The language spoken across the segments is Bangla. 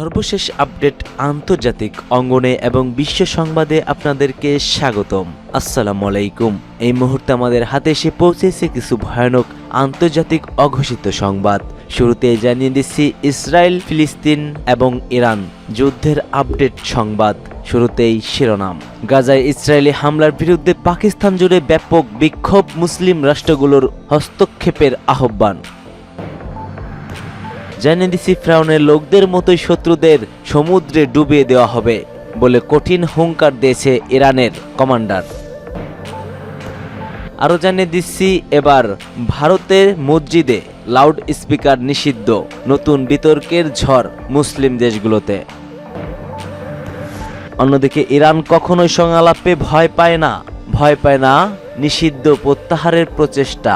সর্বশেষ আপডেট আন্তর্জাতিক অঙ্গনে এবং বিশ্ব সংবাদে আপনাদেরকে স্বাগতম। আসসালামু আলাইকুম। এই মুহূর্তে আমাদের হাতে এসে পৌঁছেছে কিছু ভয়ানক আন্তর্জাতিক অঘোষিত সংবাদ। শুরুতে জানিয়ে দিচ্ছি ইসরায়েল, ফিলিস্তিন এবং ইরান যুদ্ধের আপডেট সংবাদ। শুরুতেই শিরোনাম। গাজায় ইসরায়েলি হামলার বিরুদ্ধে পাকিস্তান জুড়ে ব্যাপক বিক্ষোভ মুসলিম রাষ্ট্রগুলোর হস্তক্ষেপের আহ্বান। জানিয়ে দিচ্ছি ফ্রাউনের লোকদের মতোই শত্রুদের সমুদ্রে ডুবিয়ে দেওয়া হবে বলে কঠিন হুঙ্কার দিয়েছে ইরানের কমান্ডার। আরও জানিয়ে দিচ্ছি এবার ভারতের মসজিদে লাউড স্পিকার নিষিদ্ধ নতুন বিতর্কের ঝড় মুসলিম দেশগুলোতে। অন্যদিকে ইরান কখনোই সংলাপে ভয় পায় না। ভয় পায় না নিষিদ্ধ প্রত্যাহারের প্রচেষ্টা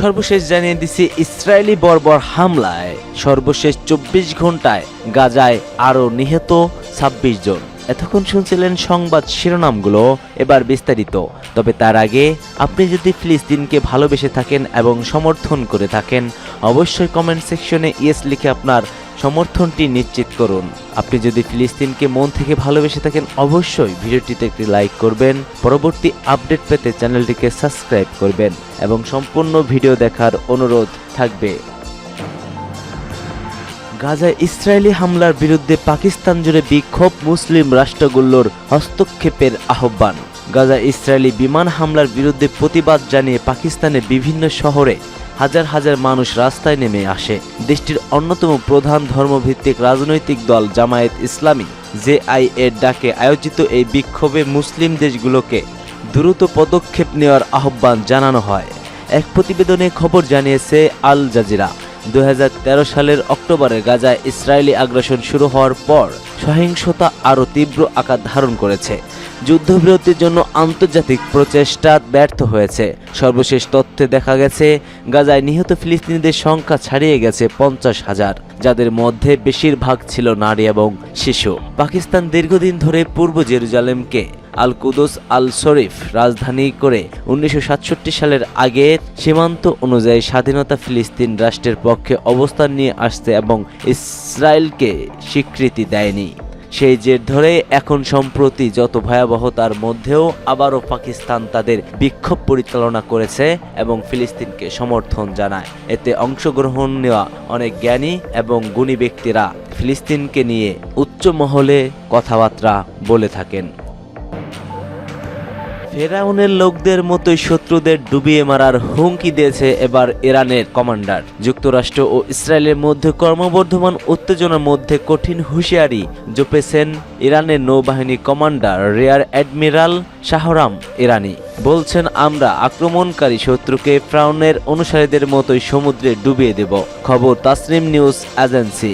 সর্বশেষ জানিয়ে দিছে ইসরায়েলি বর্বর হামলায়। সর্বশেষ চব্বিশ ঘন্টায় গাজায় আরও নিহত ছাব্বিশ জন। এতক্ষণ শুনছিলেন সংবাদ শিরোনামগুলো, এবার বিস্তারিত। তবে তার আগে আপনি যদি ফিলিস্তিনকে ভালোবেসে থাকেন এবং সমর্থন করে থাকেন, অবশ্যই কমেন্ট সেকশনে ইয়েস লিখে আপনার সমর্থনটি নিশ্চিত করুন। আপনি যদি ফিলিস্তিনকে মন থেকে ভালোবেসে থাকেন, অবশ্যই ভিডিওটিতে একটি লাইক করবেন। পরবর্তী আপডেট পেতে চ্যানেলটিকে সাবস্ক্রাইব করবেন এবং সম্পূর্ণ ভিডিও দেখার অনুরোধ থাকবে। গাজায় ইসরায়েলি হামলার বিরুদ্ধে পাকিস্তান জুড়ে বিক্ষোভ, মুসলিম রাষ্ট্রগুলোর হস্তক্ষেপের আহ্বান। গাজা ইসরায়েলি বিমান হামলার বিরুদ্ধে প্রতিবাদ জানিয়ে পাকিস্তানের বিভিন্ন শহরে হাজার হাজার মানুষ রাস্তায় নেমে আসে। দেশটির অন্যতম প্রধান ধর্মভিত্তিক রাজনৈতিক দল জামায়াত ইসলামী জেআই এর ডাকে আয়োজিত এই বিক্ষোভে মুসলিম দেশগুলোকে দ্রুত পদক্ষেপ নেওয়ার আহ্বান জানানো হয়। এক প্রতিবেদনে খবর জানিয়েছে আল জাজিরা। দুই হাজার তেরো সালের অক্টোবরে গাজায় ইসরায়েলি আগ্রাসন শুরু হওয়ার পর সহিংসতা আরও তীব্র আকার ধারণ করেছে। যুদ্ধবিরতির জন্য আন্তর্জাতিক প্রচেষ্টা ব্যর্থ হয়েছে। সর্বশেষ তথ্যে দেখা গেছে, গাজায় নিহত ফিলিস্তিনিদের সংখ্যা ছাড়িয়ে গেছে পঞ্চাশ হাজার, যাদের মধ্যে বেশিরভাগ ছিল নারী এবং শিশু। পাকিস্তান দীর্ঘদিন ধরে পূর্ব জেরুজালেমকে আল কুদুস আল শরীফ রাজধানী করে উনিশশো সাতষট্টি সালের আগে সীমান্ত অনুযায়ী স্বাধীনতা ফিলিস্তিন রাষ্ট্রের পক্ষে অবস্থান নিয়ে আসছে এবং ইসরায়েলকে স্বীকৃতি দেয়নি। সেই জের ধরে এখন সম্প্রতি যত ভয়াবহতার মধ্যেও আবারও পাকিস্তান তাদের বিক্ষোভ পরিচালনা করেছে এবং ফিলিস্তিনকে সমর্থন জানায়। এতে অংশগ্রহণ নেওয়া অনেক জ্ঞানী এবং গুণী ব্যক্তিরা ফিলিস্তিনকে নিয়ে উচ্চ মহলে কথাবার্তা বলে থাকেন। ফেরাউনের লোকদের মতোই শত্রুদের ডুবিয়ে মারার হুমকি দিয়েছে এবার ইরানের কমান্ডার। যুক্তরাষ্ট্র ও ইসরায়েলের মধ্যে ক্রমবর্ধমান উত্তেজনার মধ্যে কঠিন হুঁশিয়ারি জপেছেন ইরানের নৌবাহিনী commander, rear admiral Shahram Irani. বলছেন, আমরা আক্রমণকারী শত্রুকে ফ্রাউনের অনুসারীদের মতোই সমুদ্রে ডুবিয়ে দেব। খবর তাসনিম নিউজ এজেন্সি।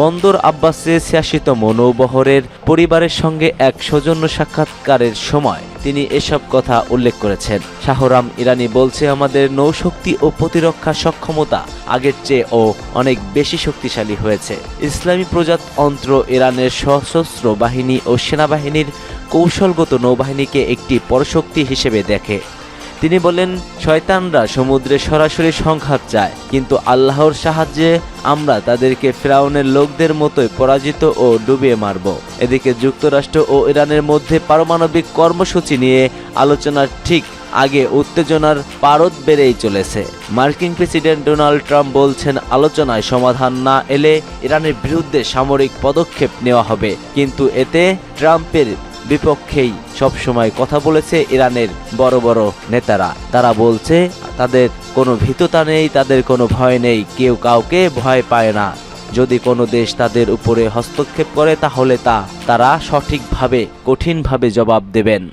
বন্দর আব্বাসে ছিয়াশিতম নৌবহরের পরিবারের সঙ্গে এক সৌজন্য সাক্ষাৎকারের সময় তিনি এসব কথা উল্লেখ করেছেন। শাহরাম ইরানি বলছে, আমাদের নৌশক্তি ও প্রতিরক্ষা সক্ষমতা আগের চেয়ে ও অনেক বেশি শক্তিশালী হয়েছে। ইসলামী প্রজাতন্ত্র ইরানের সশস্ত্র বাহিনী ও সেনাবাহিনীর কৌশলগত নৌবাহিনীকে একটি পরশক্তি হিসেবে দেখে। তিনি বলেন শয়তানরা সমুদ্রে সরাসরি সংঘাত চায়, কিন্তু আল্লাহর সাহায্যে আমরা তাদেরকে ফেরাউনের লোকদের মতোই পরাজিত ও ডুবিয়ে মারব। এদিকে যুক্তরাষ্ট্র ও ইরানের মধ্যে পারমাণবিক কর্মসূচি নিয়ে আলোচনার ঠিক আগে উত্তেজনার পারদ বেড়েই চলেছে। মার্কিন প্রেসিডেন্ট ডোনাল্ড ট্রাম্প বলছেন, আলোচনায় সমাধান না এলে ইরানের বিরুদ্ধে সামরিক পদক্ষেপ নেওয়া হবে। কিন্তু এতে ট্রাম্পের বিপক্ষেই সবসময় কথা বলেছে ইরানের বড় বড় নেতারা। তারা বলছে, তাদের কোনো ভীততা নেই, তাদের কোনো ভয় নেই, কেউ কাউকে ভয় পায় না। যদি কোনো দেশ তাদের উপরে হস্তক্ষেপ করে, তাহলে তা, তারা সঠিকভাবে, কঠিনভাবে জবাব দেবেন।